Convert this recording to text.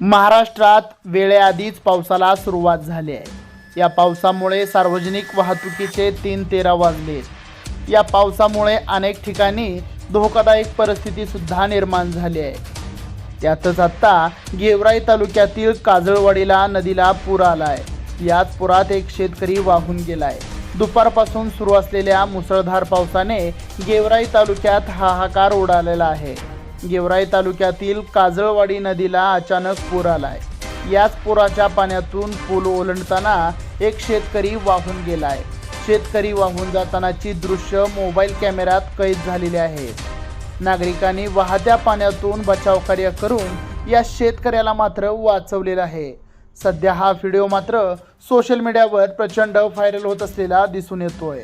महाराष्ट्रात वेळेआधीच पावसाला सुरुवात झाली आहे. या पावसामुळे सार्वजनिक वाहतुकीचे तीन तेरा वाजले. या पावसामुळे अनेक ठिकाणी धोकादायक परिस्थितीसुद्धा निर्माण झाली आहे. त्यातच आत्ता गेवराई तालुक्यातील काजळवाडीला नदीला पूर आला आहे याच पुरात एक शेतकरी वाहून गेला आहे दुपारपासून सुरू असलेल्या मुसळधार पावसाने गेवराई तालुक्यात हाहाकार उडालेला आहे. गेवराई तालुक्यातील काजळवाडी नदीला अचानक पूर आलाय. याच पुराच्या पाण्यातून पूल ओलांडताना एक शेतकरी वाहून गेला आहे शेतकरी वाहून जातानाची दृश्य मोबाईल कॅमेऱ्यात कैद झालेली आहेत नागरिकांनी वाहत्या पाण्यातून बचावकार्य करून या शेतकऱ्याला मात्र वाचवलेलं आहे. सध्या हा व्हिडिओ मात्र सोशल मीडियावर प्रचंड व्हायरल होत असलेला दिसून येतोय.